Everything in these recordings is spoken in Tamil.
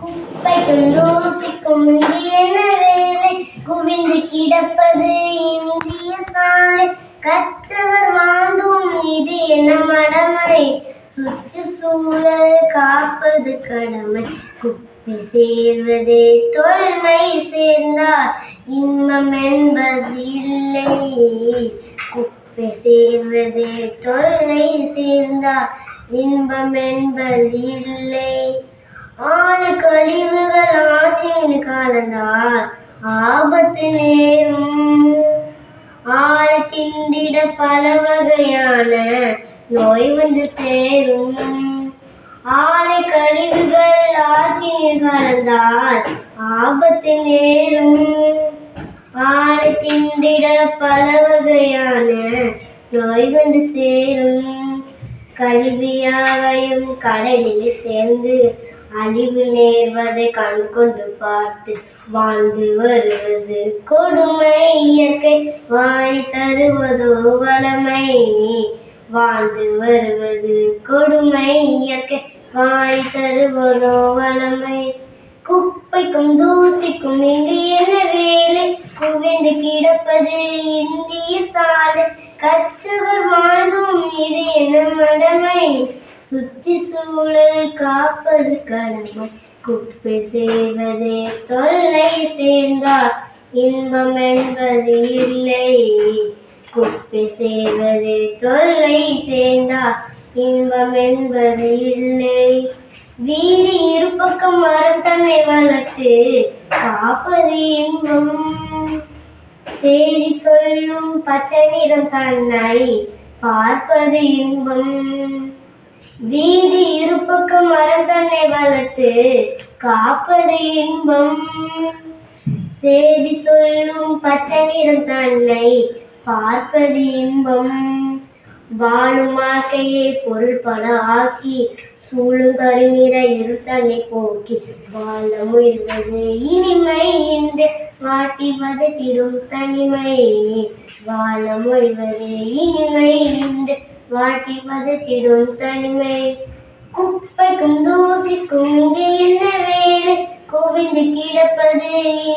குப்பைக்கும் தூசிக்கும் இங்கு வேலை குவிந்து கிடப்பது இந்திய சாலை. கற்றவர் வாழ்ந்தும் இது என்ன மடமை? சுற்றுச்சூழல் காப்பது கடமை. குப்பை சேர்வதே தொல்லை சேர்ந்தால் இன்பம் என்பது இல்லை. குப்பை சேர்வதே தொல்லை சேர்ந்தால் இன்பம் என்பது இல்லை. ஆள் கழிவுகள் ஆற்றின் கலந்தால் ஆபத்து நேரும் ஆளை திண்டிட பல வகையான நோய் வந்து சேரும். ஆலை கழிவுகள் ஆற்றில் கலந்தால் ஆபத்து நேரும் ஆலை திண்டிட பல வகையான நோய் வந்து சேரும். கல்வியாவையும் கடலில் சேர்ந்து அழிவு நேர்வதை கண் கொண்டு பார்த்து வாழ்ந்து வருவது கொடுமை இயற்கை. வாரி தருவதோ வளமை. வாழ்ந்து வருவது கொடுமை இயற்கை. வாரி தருவதோ வளமை. குப்பைக்கும் தூசிக்கும் இங்கு என்ன வேலை? குவிந்து கிடப்பது இந்திய சாலை. கற்றவர் வாழ்ந்தும் இது என்ன மடமை. சுற்றுச்சூழல் காப்பது கடமை. குப்பை செய்வதே தொல்லை சேர்ந்தா இன்பம் என்பது இல்லை. குப்பை செய்வதே தொல்லை சேர்ந்தா இன்பம் என்பது இல்லை. வீடு இருபக்கம் மரம் தன்னை வளர்த்து காப்பது இன்பம். செய்தி சொல்லும் பச்சை நிறம் தன்னை பார்ப்பது இன்பம். வீதி இருபக்கம் மரம் தன்னை வளர்த்து காப்பது இன்பம். சேதி சொல்லும் பச்சை நிறம் தன்னை பார்ப்பது இன்பம். வாழும் வாழ்க்கையை பொருள் பல ஆக்கி சூழும் கருநீர இரு தன்னை போக்கி வாழ இனிமை என்று வாட்டி வதத்திடும் தனிமை வாழ முயல்வது இனிமை என்று வாட்டி வதத்திடும் தனிமை. குப்பைக்கும் தூசிக்கும் இங்கு என்ன வேலை? குவிந்து கிடப்பது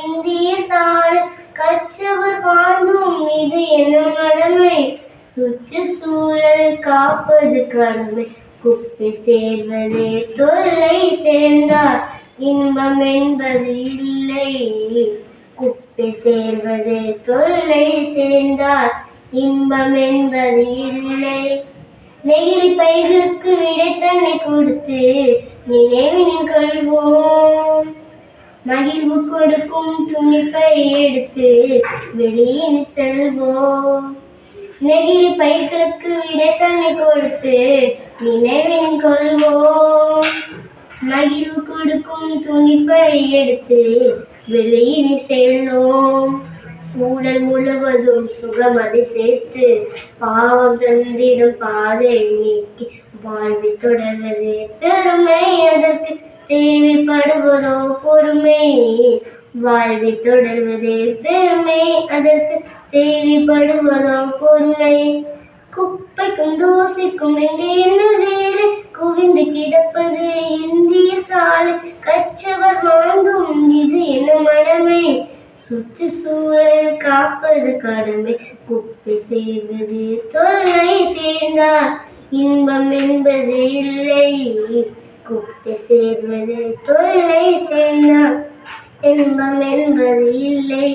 இந்திய சாண கச்சவர் பாந்தும் இது என்ன கடமை. சுற்றுச்சூழல் காப்பது கடமை. குப்பை சேர்வதே தொல்லை சேர்ந்தார். இன்பம் என்பது இல்லை. குப்பை சேர்வதே தொல்லை சேர்ந்தார். இன்பம் என்பது இல்லை. நெகிழி பைகளுக்கு விடை தன்னை கொடுத்து நினைவினின் கொள்வோம் மகிழ்வு கொடுக்கும் துணிப்பை எடுத்து வெளியில் செல்வோம். நெகிழி பைகளுக்கு விடை தன்னை கொடுத்து நினைவின் கொள்வோம் மகிழ்வு கொடுக்கும் துணிப்பை எடுத்து வெளியில் செல்வோம். சூழல் முழுவதும் சுகமதி சேர்த்து பாவம் தந்திடும் பாதை நீக்கி வாழ்வி தொடர்வது பெருமை. அதற்கு தேவைப்படுவதோ பொறுமை. வாழ்வி தொடர்வது பெருமை. அதற்கு தேவைப்படுவதோ பொறுமை. குப்பைக்கும் தூசிக்கும் எங்கே என்ன வேலை? குவிந்து கிடப்பது இந்திய சாலை. கற்றவர் சுற்றுச்சூழல் காப்பது கடமை. குப்பை செய்வது தொல்லை சேர்ந்தார் இன்பம் என்பது இல்லை. குப்பை சேர்வது தொல்லை சேர்ந்தார் இன்பம் என்பது இல்லை.